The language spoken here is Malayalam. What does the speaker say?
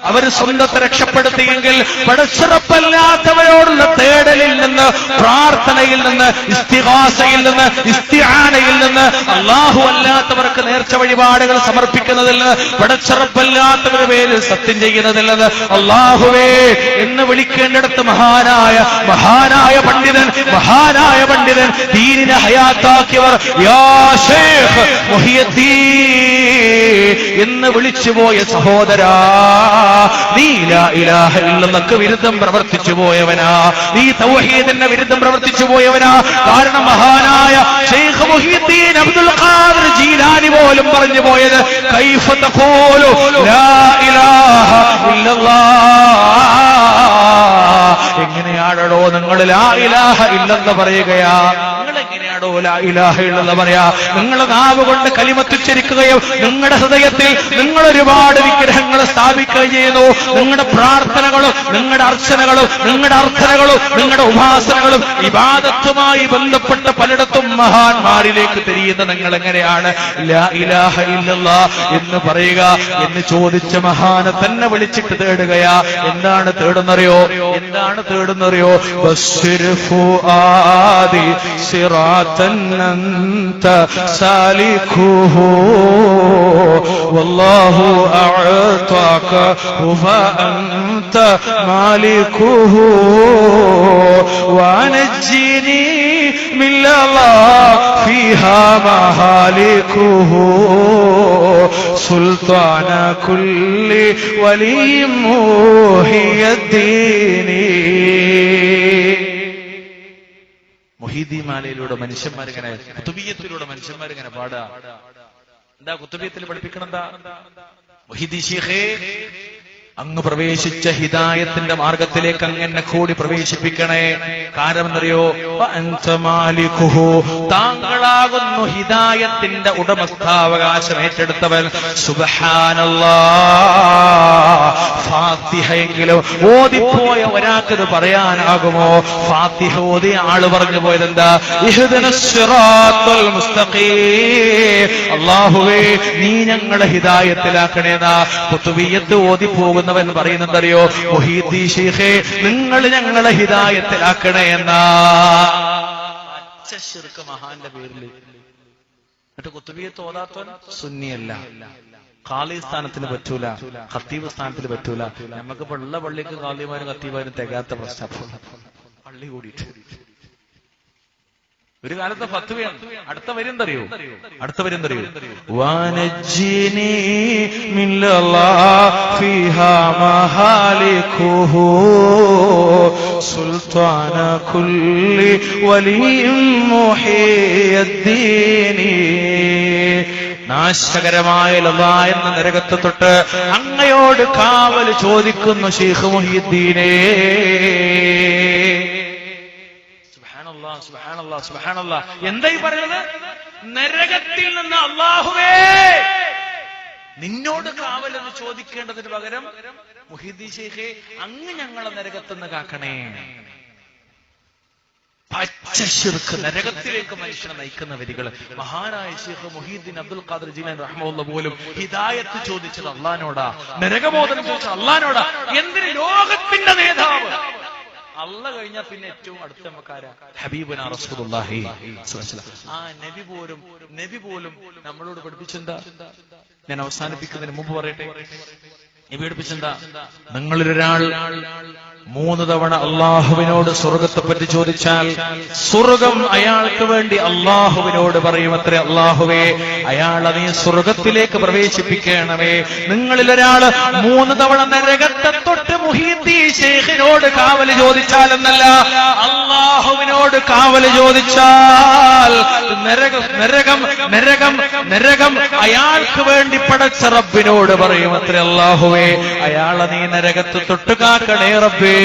അവർ സ്വന്തത്തെ രക്ഷപ്പെടുത്തിയെങ്കിൽ പടച്ചിറപ്പല്ലാത്തവരോടുള്ള തേടലിൽ നിന്ന് പ്രാർത്ഥനയിൽ നിന്ന് ഇസ്തിഹാസയിൽ നിന്ന് ഇസ്തിഹാനയിൽ നിന്ന് അള്ളാഹു അല്ലാത്തവർക്ക് നേർച്ച വഴിപാടുകൾ സമർപ്പിക്കുന്നതിൽ നിന്ന് പടച്ചിറപ്പല്ലാത്തവരുടെ പേരിൽ സത്യം ചെയ്യുന്നതിൽ നിന്ന് അള്ളാഹുവേ എന്ന് വിളിക്കേണ്ടിടത്ത് മഹാനായ മഹാനായ പണ്ഡിതൻ മഹാനായ പണ്ഡിതൻ ദീനിനെ ഹയാത്താക്കിയവർ യാ ഷേഖ് മുഹിയദ്ദീൻ എന്ന് വിളിച്ചുപോയ സഹോദരാ നീ ഇലാഹ ഇല്ലല്ലക്ക് വിരുദ്ധം പ്രവർത്തിച്ചു പോയവനാ. നീ തൗഹീദിന്റെ വിരുദ്ധം പ്രവർത്തിച്ചു പോയവനാ. കാരണം മഹാനായ ഷെയ്ഖ് മുഹിയുദ്ദീൻ അബ്ദുൽ ഖാദർ ജീലാനി പോലും പറഞ്ഞു പോയത് കൈഫ തഖൂലു ലാ ഇലാഹ ഇല്ലല്ലാഹ്. എങ്ങനെയാണോ നിങ്ങൾ ലാ ഇലാഹ ഇല്ലെന്ന് പറയുകയാ. നിങ്ങൾ എങ്ങനെയാണോ ലാ ഇലാഹ ഇല്ലെന്ന് പറയാ. നിങ്ങൾ നാവ് കൊണ്ട് കലിമത്തുച്ചരിക്കുകയോ നിങ്ങളുടെ ഹൃദയത്തിൽ നിങ്ങൾ ഒരുപാട് വിഗ്രഹങ്ങൾ സ്ഥാപിക്കുകയും ചെയ്യുന്നു. നിങ്ങളുടെ പ്രാർത്ഥനകളും നിങ്ങളുടെ അർച്ചനകളും നിങ്ങളുടെ അർത്ഥനകളും നിങ്ങളുടെ ഉപാസനകളും വിവാദത്തുമായി ബന്ധപ്പെട്ട പലയിടത്തും മഹാന്മാരിലേക്ക് തിരിയുന്ന നിങ്ങൾ എങ്ങനെയാണ് ലാ ഇലാഹ എന്ന് പറയുക എന്ന് ചോദിച്ച മഹാനെ തന്നെ വിളിച്ചിട്ട് തേടുകയാ. എന്താണ് തേടുന്നറിയോ? എന്താണ് തേടുന്നറിയോ ബസ്സിർ ഫുആദി സിറാത്തൻ അൻത സാലിഖുഹു വല്ലാഹു അഅതാക فأنت مالكه ونجني من الله فيها مهالكه سلطان كل ولي موهي الدين മൊഹീദിമാലയിലൂടെ മനുഷ്യന്മാരിങ്ങനെ കുത്തുബീയത്തിലൂടെ മനുഷ്യന്മാരിങ്ങനെ പാടുക. എന്താ കുത്തുബീയത്തിൽ പഠിപ്പിക്കണം എന്താ? അങ്ങ് പ്രവേശിച്ച ഹിതായത്തിന്റെ മാർഗത്തിലേക്ക് അങ്ങനെ കൂടി പ്രവേശിപ്പിക്കണേ. കാരണം എന്നറിയോ വഅൻത മാലികുഹു. താങ്കളാകുന്നു ഹിതായത്തിന്റെ ഉടമസ്ഥാവകാശം ഏറ്റെടുത്തവൻ. സുബഹാനല്ലാ. ഫാത്തിഹയെങ്കിലും ഓതിപ്പോയ ഒരാൾക്കത് പറയാനാകുമോ? ഫാത്തിഹ ഓതി ആൾ പറഞ്ഞു പോയത് എന്താ അള്ളാഹുവേ നീ ഞങ്ങളെ ഹിദായത്തിലാക്കണേന്നാ. കുത്തുബിയത്ത് ഓതിപ്പോകുന്നവൻ പറയുന്നതറിയോ മൊഹീദ്ദീ നിങ്ങൾ ഞങ്ങളെ ഹിതായത്തിലാക്കണേ എന്നാ. പച്ചശിർക്ക് മഹാന്റെ പേരിൽ എന്നിട്ട് കുത്തുബിയെ ഓതാത്തവൻ സുന്നിയല്ല. കാളി സ്ഥാനത്തിന് പറ്റൂല ഖത്തീബ് സ്ഥാനത്തിന് പറ്റൂല. നമുക്കിപ്പോ ഉള്ള പള്ളിക്ക് കാളിമാരും കത്തീബാരും തികയാത്ത പ്രശ്നം. പള്ളി കൂടിയിട്ട്. ഒരു കാലത്തെ ഫത്വയാണ് അടുത്ത വരുന്നറിയോ അടുത്ത വരുന്നറിയോ മഹാലികുഹു സുൽത്താന കുല്ലി വലിയും മുഹിയദ്ദീനി. നാശകരമായ ലതാ എന്ന നരകത്തെ തൊട്ട് അങ്ങയോട് കാവൽ ചോദിക്കുന്നു ഷെയ്ഖ് മുഹിയുദ്ദീനേ. എന്തായി പറയുന്നത്? നരകത്തിൽ നിന്ന് അള്ളാഹുവേ നിന്നോട് കാവൽ എന്ന് ചോദിക്കേണ്ടതിന് പകരം മുഹിദ്ദീ ഷെയ്ഖെ അങ്ങ് ഞങ്ങളെ നരകത്തുനിന്ന് കാക്കണേ. പച്ചശിർക്ക് നരകത്തിലേക്ക് മനുഷ്യനെ നയിക്കുന്ന വരികൾ. മഹാനായ ഷെയ്ഖ് മുഹീദ്ദീൻ അബ്ദുൽ ഖാദർ ജീലാൻ റഹ്മുള്ള പോലും ഹിദായത്ത് ചോദിച്ചത് അള്ളഹാനോടാ. നരകബോധനം ചോദിച്ചത് അള്ളഹാനോടാ. എന്തിന് ലോകത്തിന്റെ നേതാവ് അല്ല കഴിഞ്ഞാൽ പിന്നെ ഏറ്റവും അടുത്ത നമുക്കാരാ? ഹബീബുന ആ നബി പോലും നബി പോലും നമ്മളോട് പഠിപ്പിച്ചെന്താ? ഞാൻ അവസാനിപ്പിക്കുന്നതിന് മുമ്പ് പറയട്ടെ. നബി പഠിപ്പിച്ചെന്താ? നിങ്ങളിലൊരാൾ മൂന്ന് തവണ അള്ളാഹുവിനോട് സ്വർഗത്തെ പറ്റി ചോദിച്ചാൽ സ്വർഗം അയാൾക്ക് വേണ്ടി അള്ളാഹുവിനോട് പറയും അത്ര അള്ളാഹുവേ അയാൾ നീ സ്വർഗത്തിലേക്ക് പ്രവേശിപ്പിക്കണമേ. നിങ്ങളിൽ ഒരാൾ മൂന്ന് തവണ നരകത്തെ തൊട്ട് കാവൽ ചോദിച്ചാൽ എന്നല്ല അള്ളാഹുവിനോട് കാവൽ ചോദിച്ചാൽ നരകം നരകം നരകം അയാൾക്ക് വേണ്ടി പടച്ച റബ്ബിനോട് പറയും അത്ര അള്ളാഹുവേ അയാളെ നീ നരകത്ത് തൊട്ടുകാക്കണേ റബ്ബേ.